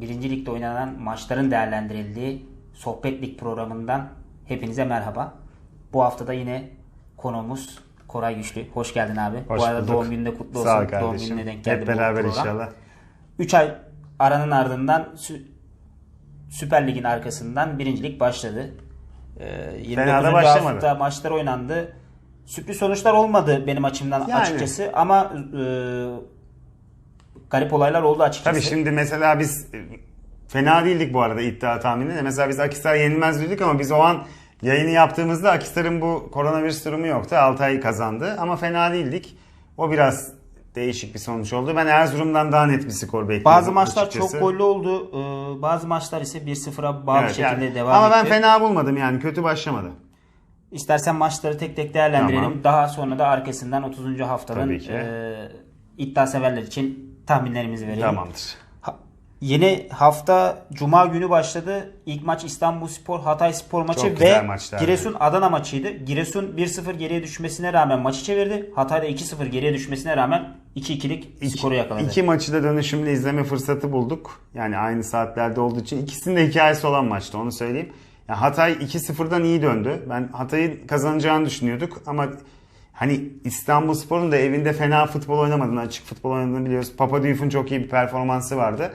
birinci ligde oynanan maçların değerlendirildiği Sohbet Lig programından hepinize merhaba. Bu hafta da yine konuğumuz Koray Güçlü. Hoş geldin abi. Hoş bu arada bulduk. doğum gününde kutlu olsun. Sağ ol Doğum gününe denk geldi Hep beraber program. inşallah. 3 ay aranın ardından Sü- Süper Lig'in arkasından birinci lig başladı. Ee, 29. Fena da hafta maçlar oynandı. Sürpriz sonuçlar olmadı benim açımdan Yani. açıkçası ama e, garip olaylar oldu açıkçası. Tabii şimdi mesela biz fena değildik bu arada iddia tahmininde. Mesela biz Akisar yenilmez dedik ama biz o an yayını yaptığımızda Akisar'ın bu koronavirüs durumu yoktu. Altay kazandı ama fena değildik. O biraz değişik bir sonuç oldu. Ben Erzurum'dan daha net bir skor bekliyordum Bazı maçlar açıkçası. çok gollü oldu. Ee, bazı maçlar ise 1-0'a bağlı Evet, şekilde yani- devam Ama ben etti. fena bulmadım yani kötü başlamadı. İstersen maçları tek tek değerlendirelim. Tamam. Daha sonra da arkasından 30. haftanın e, iddia severler için tahminlerimizi verelim. Tamamdır. Ha- yeni hafta Cuma günü başladı. İlk maç İstanbulspor Hatay Spor maçı Çok ve. Giresun Adana maçıydı. Giresun 1-0 geriye düşmesine rağmen maçı çevirdi. Hatay'da 2-0 geriye düşmesine rağmen 2-2'lik İki- skoru yakaladı. İki maçı da dönüşümlü izleme fırsatı bulduk. Yani aynı saatlerde olduğu için ikisinin de hikayesi olan maçtı onu söyleyeyim. Yani Hatay 2-0'dan iyi döndü. Ben Hatay'ın kazanacağını düşünüyorduk ama hani İstanbulspor'un da evinde fena futbol oynamadığını, açık futbol oynadığını biliyoruz. Papaduyuf'un çok iyi bir performansı vardı.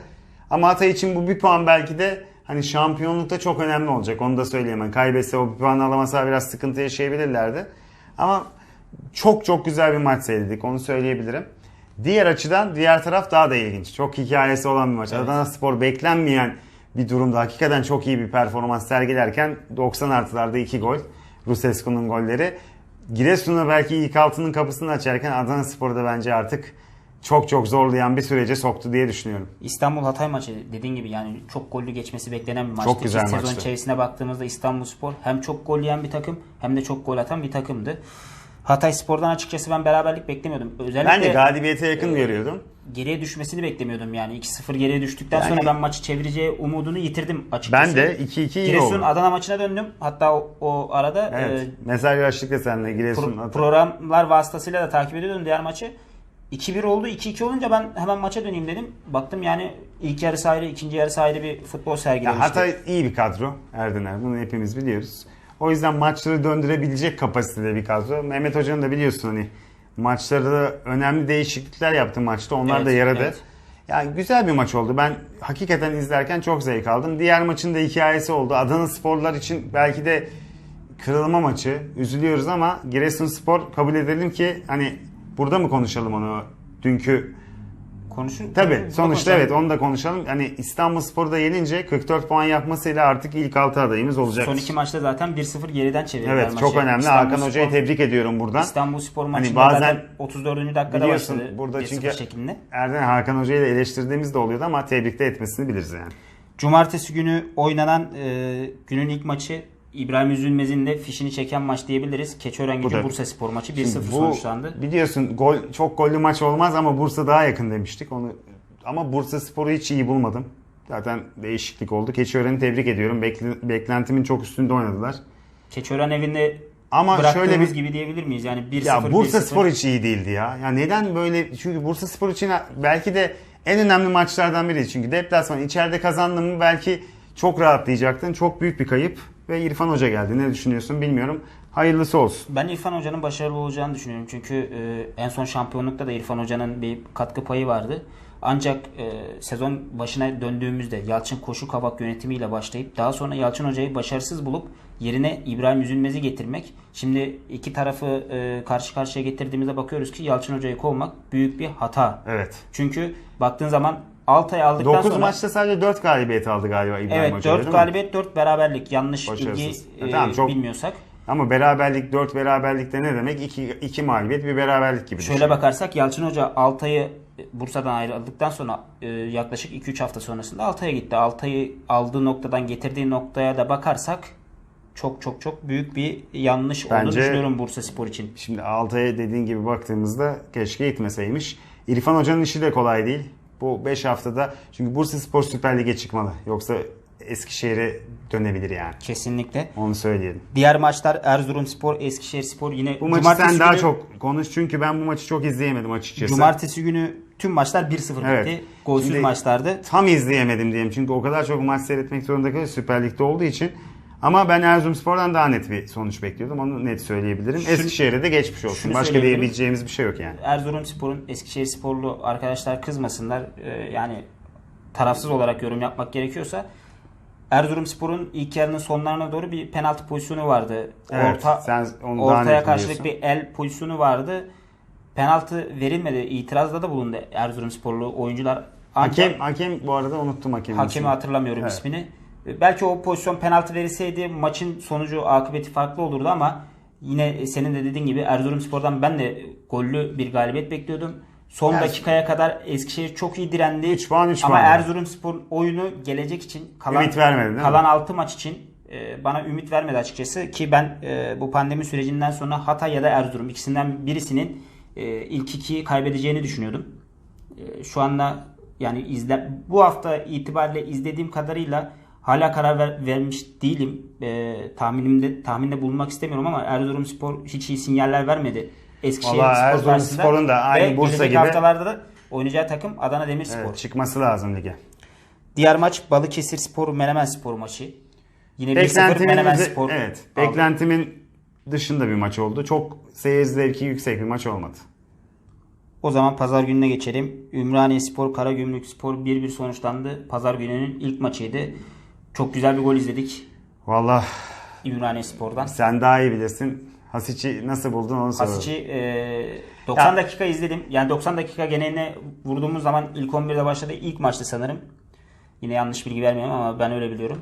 Ama Hatay için bu bir puan belki de hani şampiyonlukta çok önemli olacak. Onu da söyleyeyim. Yani kaybetse o bir puan alamasa biraz sıkıntı yaşayabilirlerdi. Ama çok çok güzel bir maç seyrettik onu söyleyebilirim. Diğer açıdan diğer taraf daha da ilginç. Çok hikayesi olan bir maç. Adana Spor beklenmeyen bir durumda hakikaten çok iyi bir performans sergilerken 90 artılarda 2 gol. Rusescu'nun golleri. Giresun'a belki ilk altının kapısını açarken Adana Spor'da bence artık çok çok zorlayan bir sürece soktu diye düşünüyorum. İstanbul Hatay maçı dediğin gibi yani çok gollü geçmesi beklenen bir maçtı. Çok güzel Sezon maçtı. içerisine baktığımızda İstanbulspor hem çok gol yiyen bir takım hem de çok gol atan bir takımdı. Hatay Spor'dan açıkçası ben beraberlik beklemiyordum. Özellikle Ben de galibiyete yakın görüyordum. Geriye düşmesini beklemiyordum yani. 2-0 geriye düştükten Yani- sonra ben maçı çevireceği umudunu yitirdim açıkçası. Ben de 2-2 iyi Giresun oldu. Adana maçına döndüm. Hatta o, o arada Evet. e, Mesajlaştık da seninle Giresun. pro- programlar vasıtasıyla da takip ediyordum diğer maçı. 2-1 oldu. 2-2 olunca ben hemen maça döneyim dedim. Baktım yani ilk yarısı ayrı, ikinci yarısı ayrı bir futbol Ya sergilemişti. Hatay iyi bir kadro Erdener. Bunu hepimiz biliyoruz. O yüzden maçları döndürebilecek kapasitede bir kadro. Mehmet Hoca'nın da biliyorsun hani maçlarda önemli değişiklikler yaptı maçta. Onlar Evet, da yaradı. evet. Yani güzel bir maç oldu. Ben hakikaten izlerken çok zevk aldım. Diğer maçın da hikayesi oldu. Adana Sporlar için belki de kırılma maçı. Üzülüyoruz ama Giresunspor kabul edelim ki hani burada mı konuşalım onu? Dünkü Konuşun. Tabii sonuçta evet onu da konuşalım. Hani İstanbulspor'u da yenince 44 puan yapmasıyla artık ilk 6 adayımız olacak. Son iki maçta zaten 1-0 geriden çevirdiler Evet maçı. çok önemli. İstanbul Hakan Hoca'yı Spor- tebrik ediyorum buradan. İstanbul Spor Hani maçında bazen zaten 34. dakikada başladı. burada 1-0 çünkü şeklinde. Erden Hakan Hoca'yı da eleştirdiğimiz de oluyordu ama tebrikte etmesini biliriz yani. Cumartesi günü oynanan e, günün ilk maçı İbrahim Üzülmez'in de fişini çeken maç diyebiliriz. Keçiören Gücü Bursa Spor maçı 1-0 Şimdi bu sonuçlandı. biliyorsun gol çok gollü maç olmaz ama Bursa daha yakın demiştik. Onu ama Bursa Spor'u hiç iyi bulmadım. Zaten değişiklik oldu. Keçiören'i tebrik ediyorum. Bekle- beklentimin çok üstünde oynadılar. Keçiören evinde Ama bıraktığımız şöyle bir gibi diyebilir miyiz? Yani 1-0 Ya Bursa 1-0. Spor hiç iyi değildi ya. Ya neden böyle? Çünkü Bursa Spor için belki de en önemli maçlardan biri. Çünkü deplasman içeride kazandın mı belki çok rahatlayacaktın. Çok büyük bir kayıp ve İrfan Hoca geldi. Ne düşünüyorsun bilmiyorum. Hayırlısı olsun. Ben İrfan Hoca'nın başarılı olacağını düşünüyorum. Çünkü e, en son şampiyonlukta da İrfan Hoca'nın bir katkı payı vardı. Ancak e, sezon başına döndüğümüzde Yalçın Koşu Kavak yönetimiyle başlayıp daha sonra Yalçın Hoca'yı başarısız bulup yerine İbrahim Üzülmez'i getirmek. Şimdi iki tarafı e, karşı karşıya getirdiğimizde bakıyoruz ki Yalçın Hoca'yı kovmak büyük bir hata. Evet. Çünkü baktığın zaman Altay aldıktan 9 sonra maçta sadece 4 galibiyet aldı galiba İbrahim evet Hoca. öyle 4 değil mi? galibiyet 4 beraberlik yanlış bilgi E, e, tamam, çok- bilmiyorsak. Ama beraberlik 4 beraberlikte ne demek? 2 2 mağlubiyet bir beraberlik gibi. Şöyle düşün. bakarsak Yalçın Hoca Altay'ı Bursa'dan ayrıldıktan sonra e, yaklaşık 2-3 hafta sonrasında Altay'a gitti. Altay'ı aldığı noktadan getirdiği noktaya da bakarsak çok çok çok büyük bir yanlış olduğunu Bence- düşünüyorum Bursa Spor için. Şimdi Altay'a dediğin gibi baktığımızda keşke gitmeseymiş. İrfan Hoca'nın işi de kolay değil. Bu 5 haftada çünkü Bursa Spor Süper Lig'e çıkmalı. Yoksa Eskişehir'e dönebilir yani. Kesinlikle. Onu söyleyelim. Diğer maçlar Erzurumspor, Eskişehirspor yine Bu maçı sen daha günü- çok konuş çünkü ben bu maçı çok izleyemedim açıkçası. Cumartesi günü tüm maçlar 1-0 Evet. bitti. Golsüz Şimdi- maçlardı. Tam izleyemedim diyeyim. Çünkü o kadar çok maç seyretmek zorunda kalıyor Süper Lig'de olduğu için. Ama ben Erzurumspor'dan daha net bir sonuç bekliyordum. Onu net söyleyebilirim. Şunu- Eskişehir'e de geçmiş olsun. Başka diyebileceğimiz bir şey yok yani. Erzurumspor'un Eskişehir sporlu arkadaşlar kızmasınlar. Ee, yani tarafsız olarak yorum yapmak gerekiyorsa Erzurumspor'un ilk yarının sonlarına doğru bir penaltı pozisyonu vardı. Evet, Orta, sen onu ortaya karşılık bir el pozisyonu vardı. Penaltı verilmedi. İtirazda da bulundu Erzurumsporlu oyuncular. Ancak Hakem, hakem bu arada unuttum hakemin hakemi ismini. hatırlamıyorum Evet. ismini. Belki o pozisyon penaltı verilseydi maçın sonucu akıbeti farklı olurdu ama yine senin de dediğin gibi Erzurumspor'dan ben de gollü bir galibiyet bekliyordum. Son Erzurum- dakikaya kadar Eskişehir çok iyi direndi. 3 puan 3 ama. Erzurumspor oyunu gelecek için kalan Ümit vermedi değil mi? kalan 6 maç için e, bana ümit vermedi açıkçası ki ben e, bu pandemi sürecinden sonra Hatay ya da Erzurum ikisinden birisinin e, ilk ikiyi kaybedeceğini düşünüyordum. E, şu anda yani izle bu hafta itibariyle izlediğim kadarıyla hala karar ver- vermiş değilim. E, tahminimde tahminde bulunmak istemiyorum ama Erzurumspor hiç iyi sinyaller vermedi. Eskişehir Vallahi Spor Erzurumspor'un da aynı Bursa gibi- haftalarda da oynayacağı takım Adana Demirspor. Evet, çıkması lazım lige. Diğer maç Balıkesir Spor Menemen Spor maçı. Yine 1-0 Beklentimin, Menemen Spor. evet, aldı. beklentimin dışında bir maç oldu. Çok seyir zevki yüksek bir maç olmadı. O zaman pazar gününe geçelim. Ümraniye Spor, Karagümrük Spor 1-1 sonuçlandı. Pazar gününün ilk maçıydı. Çok güzel bir gol izledik Vallahi Ümraniye Spor'dan. sen daha iyi bilirsin. Hasic'i nasıl buldun onu soralım. Hasic'i e, 90 Ya- dakika izledim. Yani 90 dakika geneline vurduğumuz zaman ilk 11'de başladı. İlk maçtı sanırım. Yine yanlış bilgi vermiyorum ama ben öyle biliyorum.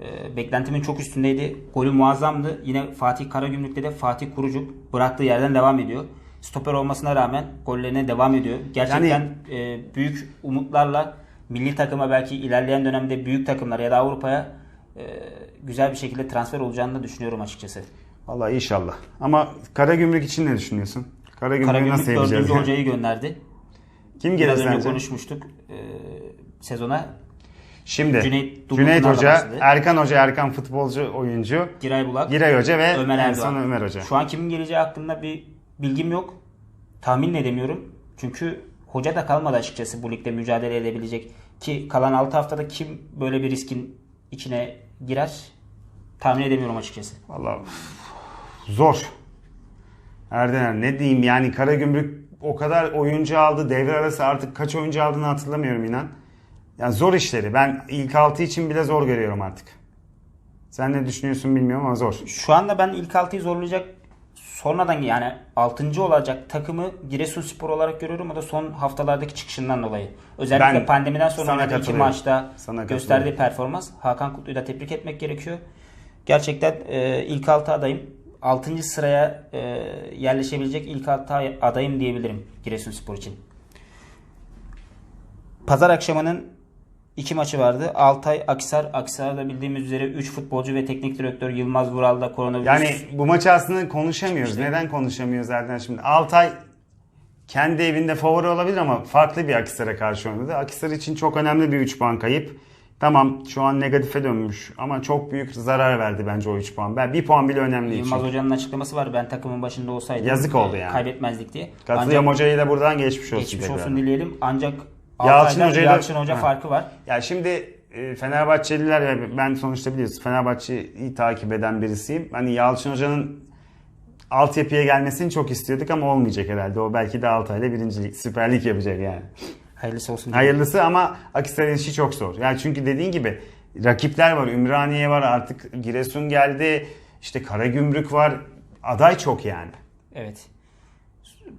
E, beklentimin çok üstündeydi. Golü muazzamdı. Yine Fatih Karagümrük'te de Fatih Kurucuk bıraktığı yerden devam ediyor. Stoper olmasına rağmen gollerine devam ediyor. Gerçekten e, büyük umutlarla milli takıma belki ilerleyen dönemde büyük takımlara ya da Avrupa'ya e, güzel bir şekilde transfer olacağını da düşünüyorum açıkçası. Vallahi inşallah. Ama Karagümrük için ne düşünüyorsun? Karagümrük'ü Karagümrük nasıl yapacağız? yani? hocayı gönderdi. Kim gelir sence? konuşmuştuk e, sezona. Şimdi Cüneyt Cüneyt, Hoca. Erkan Hoca, Erkan futbolcu, oyuncu, Giray Bulak, Giray Hoca ve Ömer Erdoğan. son Ömer Hoca. Şu an kimin geleceği hakkında bir bilgim yok. Tahmin de edemiyorum. Çünkü hoca da kalmadı açıkçası bu ligde mücadele edebilecek. Ki kalan 6 haftada kim böyle bir riskin içine girer tahmin edemiyorum açıkçası. Vallahi zor. Erdener ne diyeyim yani Karagümrük o kadar oyuncu aldı devre arası artık kaç oyuncu aldığını hatırlamıyorum inan. Yani zor işleri. Ben ilk altı için bile zor görüyorum artık. Sen ne düşünüyorsun bilmiyorum ama zor. Şu anda ben ilk 6'yı zorlayacak sonradan yani 6. olacak takımı Giresunspor olarak görüyorum. O da son haftalardaki çıkışından dolayı. Özellikle Ben pandemiden sonra oynadığı iki maçta Sana gösterdiği performans. Hakan Kutlu'yu da tebrik etmek gerekiyor. Gerçekten e, ilk 6 adayım. 6. sıraya e, yerleşebilecek ilk 6 adayım diyebilirim Giresunspor için. Pazar akşamının iki maçı vardı. Altay Akisar. Akisar'da bildiğimiz üzere 3 futbolcu ve teknik direktör Yılmaz Vural da koronavirüs Yani bu maçı aslında konuşamıyoruz. Neden konuşamıyoruz zaten şimdi? Altay kendi evinde favori olabilir ama farklı bir Akisar'a karşı oynadı. Akisar için çok önemli bir 3 puan kayıp. Tamam şu an negatife dönmüş ama çok büyük zarar verdi bence o 3 puan. Ben 1 puan bile önemli Yılmaz için. Hoca'nın açıklaması var. Ben takımın başında olsaydım Yazık oldu yani. kaybetmezdik diye. Katılıyorum Ancak hocayı da buradan geçmiş olsun. geçmiş olsun dileyelim. Ancak Yalçın Altay'da Hoca'yı da- Yalçın Hoca Ha. farkı var. Ya şimdi e, Fenerbahçeliler ve ben sonuçta biliyorsun Fenerbahçe'yi takip eden birisiyim. Hani Yalçın Hoca'nın altyapıya gelmesini çok istiyorduk ama olmayacak herhalde. O belki de Altay'la Süper Lig yapacak yani. Hayırlısı olsun. Hayırlısı ama Akisar'ın işi çok zor. Yani çünkü dediğin gibi rakipler var. Ümraniye var artık Giresun geldi. İşte Karagümrük var. Aday çok yani. Evet.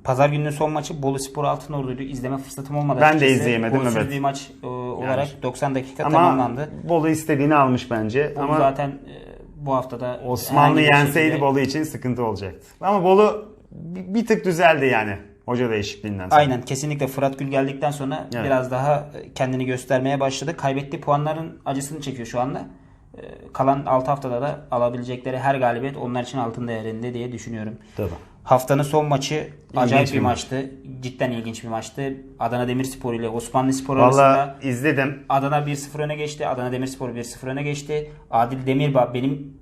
Pazar gününün son maçı Bolu Spor Altınordu'ydu. İzleme fırsatım olmadı. Ben de izleyemedim, Golsüz evet. bir maç e, olarak 90 dakika Ama tamamlandı. Bolu istediğini almış bence. Bolu ama zaten e, bu haftada Osmanlı herhangi bir yenseydi şekilde- Bolu için sıkıntı olacaktı. Ama Bolu bir bir tık düzeldi yani. Hoca değişikliğinden sonra. Aynen kesinlikle Fırat Gül geldikten sonra Evet. biraz daha kendini göstermeye başladı. Kaybettiği puanların acısını çekiyor şu anda. Ee, Kalan 6 haftada da alabilecekleri her galibiyet onlar için altın değerinde diye düşünüyorum. Tabii. Haftanın son maçı acayip bir bir maç. maçtı. Cidden ilginç bir maçtı. Adana Demirspor ile Osmanlı Spor arasında Valla izledim. Adana 1-0 öne geçti. Adana Demirspor 1-0 öne geçti. Adil Demirbağ benim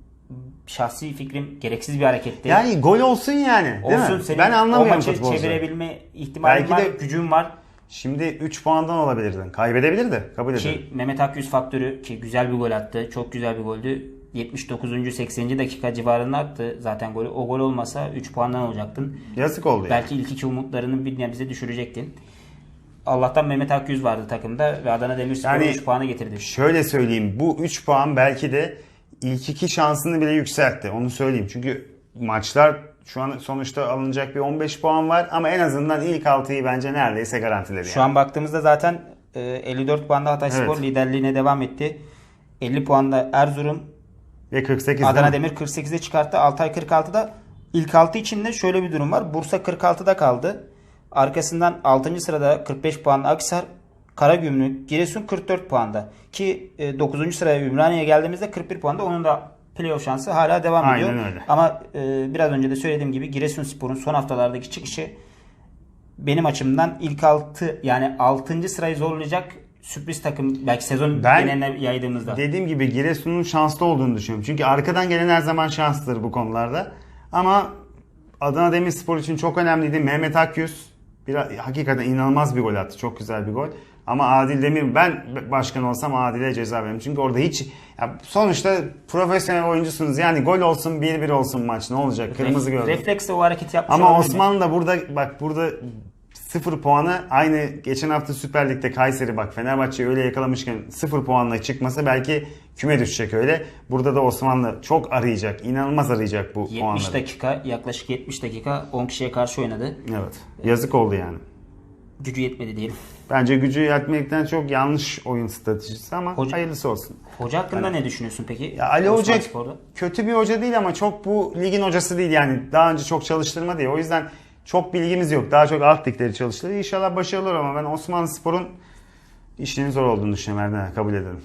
şahsi fikrim gereksiz bir hareketti. Yani gol olsun yani. Değil Olsun mi? senin ben o anlamıyorum maçı futbolcuları. çevirebilme ihtimalin Belki var, de- gücün var. Şimdi 3 puandan olabilirdin. Kaybedebilirdi. Kabul ederim. Ki Mehmet Akyüz faktörü ki güzel bir gol attı. Çok güzel bir goldü. 79. 80. dakika civarında attı zaten golü. O gol olmasa 3 puandan olacaktın. Yazık oldu yani. Belki ilk iki umutlarını bir nebze düşürecektin. Allah'tan Mehmet Akyüz vardı takımda ve Adana Demirspor Yani- 3 puanı getirdi. Şöyle söyleyeyim. Bu 3 puan belki de ilk iki şansını bile yükseltti. Onu söyleyeyim. Çünkü maçlar şu an sonuçta alınacak bir 15 puan var ama en azından ilk 6'yı bence neredeyse garantiledi. Şu yani. an baktığımızda zaten e, 54 puanda Hatayspor Evet. liderliğine devam etti. 50 puanda Erzurum, Ve 48 Adana? Demir 48'e çıkarttı. Altay 46'da. İlk 6 içinde şöyle bir durum var. Bursa 46'da kaldı. Arkasından 6. sırada 45 puanlı Akhisar, Karagümrük, Giresun 44 puanda. Ki 9. sıraya Ümraniye'ye geldiğimizde 41 puanda. Onun da playoff şansı hala devam Aynen ediyor. öyle. Ama e, biraz önce de söylediğim gibi Giresunspor'un son haftalardaki çıkışı benim açımdan ilk 6 yani 6. sırayı zorlayacak sürpriz takım belki sezon Ben- geneline yaydığımızda. Dediğim gibi Giresun'un şanslı olduğunu düşünüyorum. Çünkü arkadan gelen her zaman şanslıdır bu konularda. Ama Adana Demirspor için çok önemliydi. Mehmet Akyüz bir, hakikaten inanılmaz bir gol attı. Çok güzel bir gol. Ama Adil Demir ben başkan olsam Adil'e ceza veririm. Çünkü orada hiç ya sonuçta profesyonel oyuncusunuz. Yani gol olsun 1-1 olsun maç ne olacak? Kırmızı gördüm. Refleksle o hareketi yapmış Ama? Osmanlı da burada bak burada 0 puanı aynı geçen hafta Süper Lig'de Kayseri bak Fenerbahçe'yi öyle yakalamışken 0 puanla çıkması belki küme düşecek öyle. Burada da Osmanlı çok arayacak. inanılmaz arayacak bu 70 puanları. dakika yaklaşık 70 dakika 10 kişiye karşı oynadı. Evet. Yazık oldu yani. Gücü yetmedi diyelim. Bence gücü yetmekten çok yanlış oyun stratejisi ama Hoca- hayırlısı olsun. Hoca hakkında ne düşünüyorsun peki? Ya Ali Osman Hoca Spor'da? kötü bir hoca değil ama çok bu ligin hocası değil yani. Daha önce çok çalıştırma diye. O yüzden çok bilgimiz yok. Daha çok alt ligleri çalıştırır. İnşallah başarılı olur ama ben Osmanlı Spor'un işinin zor olduğunu düşünüyorum Erdem. Kabul ederim.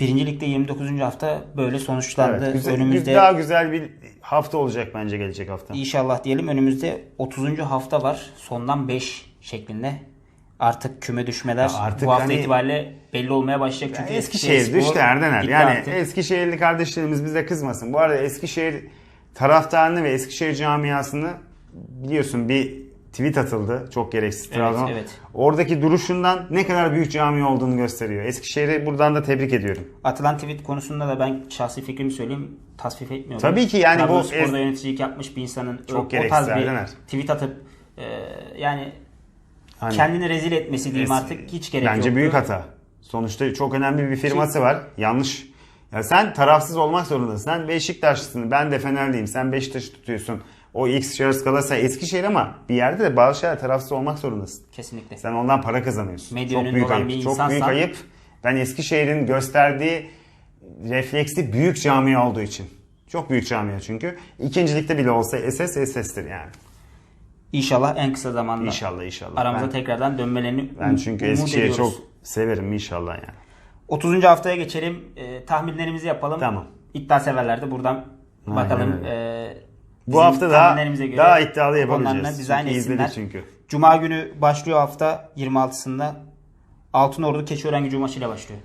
Birinci Lig'de 29. hafta böyle sonuçlandı. Evet, güzel, Önümüzde daha güzel bir hafta olacak bence gelecek hafta. inşallah diyelim önümüzde 30. hafta var. Sondan 5 şeklinde. Artık küme düşmeler Ya artık bu hafta hani- itibariyle belli olmaya başlayacak. Çünkü Eskişehir düştü Erdener. Yani artık. Eskişehirli kardeşlerimiz bize kızmasın. Bu arada Eskişehir taraftarını ve Eskişehir camiasını biliyorsun bir tweet atıldı. Çok gereksiz. Trabzon. evet. Oradaki duruşundan ne kadar büyük cami olduğunu gösteriyor. Eskişehir'i buradan da tebrik ediyorum. Atılan tweet konusunda da ben şahsi fikrimi söyleyeyim. Tasvip etmiyorum. Tabii ki yani bu ez- yöneticilik yapmış bir insanın Çok o gereksiz tarz bir Erdener. tweet atıp e, yani Hani kendini rezil etmesi diyeyim artık hiç gerek Bence yoktu. büyük hata. Sonuçta çok önemli bir firması var. Yanlış. Ya sen tarafsız olmak zorundasın. Sen Beşiktaşlısın. Ben de Fenerliyim. Sen Beşiktaş'ı tutuyorsun. O X şahıs kalırsa Eskişehir ama bir yerde de bazı şeyler tarafsız olmak zorundasın. Kesinlikle. Sen ondan para kazanıyorsun. Medya çok büyük ayıp. Çok insansan- büyük ayıp. Ben Eskişehir'in gösterdiği refleksi büyük camia olduğu için. Çok büyük camia çünkü. İkincilikte bile olsa SS SS'tir yani. İnşallah en kısa zamanda İnşallah inşallah. aramıza ben, tekrardan dönmelerini ben um- çünkü umut Eskişehir'i çok severim inşallah yani. 30. haftaya geçelim. E, tahminlerimizi yapalım. Tamam. İddia severler de buradan Aynen bakalım. öyle. e, Bu hafta daha göre daha iddialı yapabileceğiz. dizayn Çünkü etsinler. çünkü. Cuma günü başlıyor hafta 26'sında. Altınordu Keçiören gücü maçıyla başlıyor.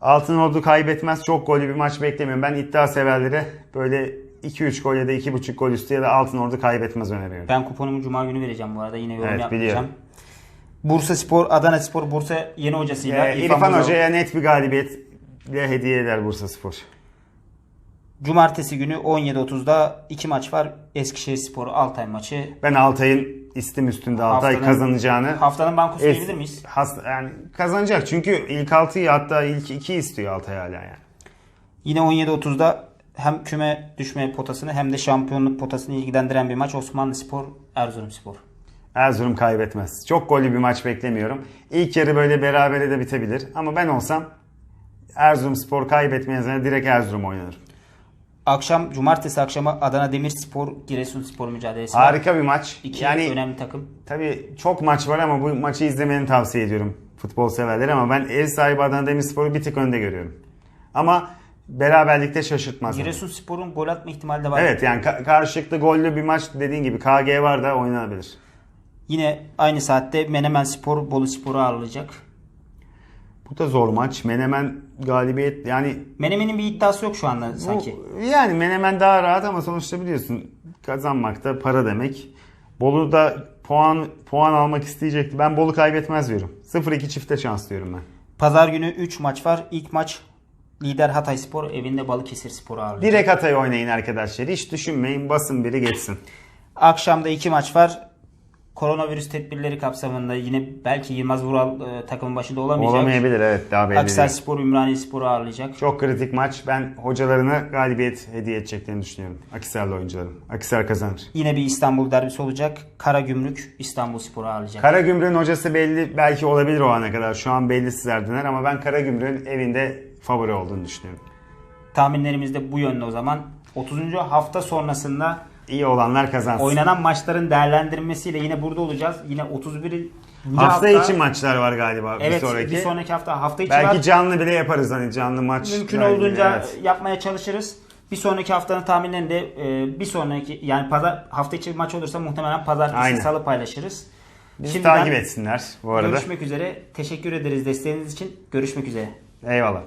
Altın Ordu kaybetmez. Çok gollü bir maç beklemiyorum. Ben iddia severlere böyle 2-3 gol ya da 2.5 gol üstü ya da Altın Ordu kaybetmez öneriyorum. Ben kuponumu Cuma günü vereceğim bu arada. Yine yorum Evet, yapmayacağım. biliyorum. Bursa Spor, Adana Spor, Bursa yeni hocasıyla Ee, İrfan İrfan Hoca- Hoca'ya net bir galibiyetle hediye eder Bursa Spor. Cumartesi günü 17.30'da iki maç var. Eskişehir Spor Altay maçı. Ben Altay'ın istim üstünde Altay Haftanın- kazanacağını Haftanın bankosu Es- diyebilir miyiz? has- yani kazanacak çünkü ilk 6'yı hatta ilk 2 istiyor Altay hala yani. Yine 17.30'da hem küme düşme potasını hem de şampiyonluk potasını ilgilendiren bir maç Osmanlı Spor, Erzurum Spor. Erzurum kaybetmez. Çok gollü bir maç beklemiyorum. İlk yarı böyle berabere de bitebilir ama ben olsam Erzurum Spor kaybetmeyene direkt Erzurum oynanır. Akşam cumartesi akşamı Adana Demirspor Giresun Spor mücadelesi var. Harika bir maç. İki yani önemli takım. tabii çok maç var ama bu maçı izlemeni tavsiye ediyorum futbol severlere ama ben ev sahibi Adana Demirspor'u bir tık önde görüyorum. Ama beraberlikte şaşırtmaz. beni. Giresun Spor'un gol atma ihtimali de var. Evet yani ka- karşılıklı gollü bir maç dediğin gibi KG var da oynanabilir. Yine aynı saatte Menemen Spor Bolu Spor'u ağırlayacak. Bu da zor maç. Menemen galibiyet yani Menemen'in bir iddiası yok şu anda sanki. Bu, yani Menemen daha rahat ama sonuçta biliyorsun kazanmak da para demek. Bolu da puan puan almak isteyecekti. Ben Bolu kaybetmez diyorum. 0-2 çifte şans diyorum ben. Pazar günü 3 maç var. İlk maç lider Hatay Spor evinde Balıkesir Spor'u ağırlayacak. Direkt Hatay oynayın arkadaşlar. Hiç düşünmeyin. Basın biri geçsin. Akşamda 2 maç var. Koronavirüs tedbirleri kapsamında yine belki Yılmaz Vural e, takımın başında olamayacak. Olamayabilir evet daha belli Aksel değil. Spor Ümraniye Spor'u ağırlayacak. Çok kritik maç. Ben hocalarına galibiyet hediye edeceklerini düşünüyorum. Akisar'lı oyuncuların. Akisar kazanır. Yine bir İstanbul derbisi olacak. Karagümrük İstanbul Spor'u ağırlayacak. Karagümrük'ün hocası belli belki olabilir o ana kadar. Şu an belli sizlerden ama ben Karagümrük'ün evinde favori olduğunu düşünüyorum. Tahminlerimiz de bu yönde o zaman. 30. hafta sonrasında İyi olanlar kazansın. oynanan maçların değerlendirmesiyle yine burada olacağız. Yine 31. Hafta içi maçlar var galiba Evet bir sonraki. bir sonraki hafta hafta içi Belki var. canlı bile yaparız hani canlı maç. Mümkün olduğunca evet. yapmaya çalışırız. Bir sonraki haftanın tahminlerini de e, bir sonraki yani pazar hafta içi bir maç olursa muhtemelen pazartesi Aynen. salı paylaşırız. Bizi Şimdiden takip etsinler bu arada. Görüşmek üzere. Teşekkür ederiz desteğiniz için. Görüşmek üzere. Eyvallah.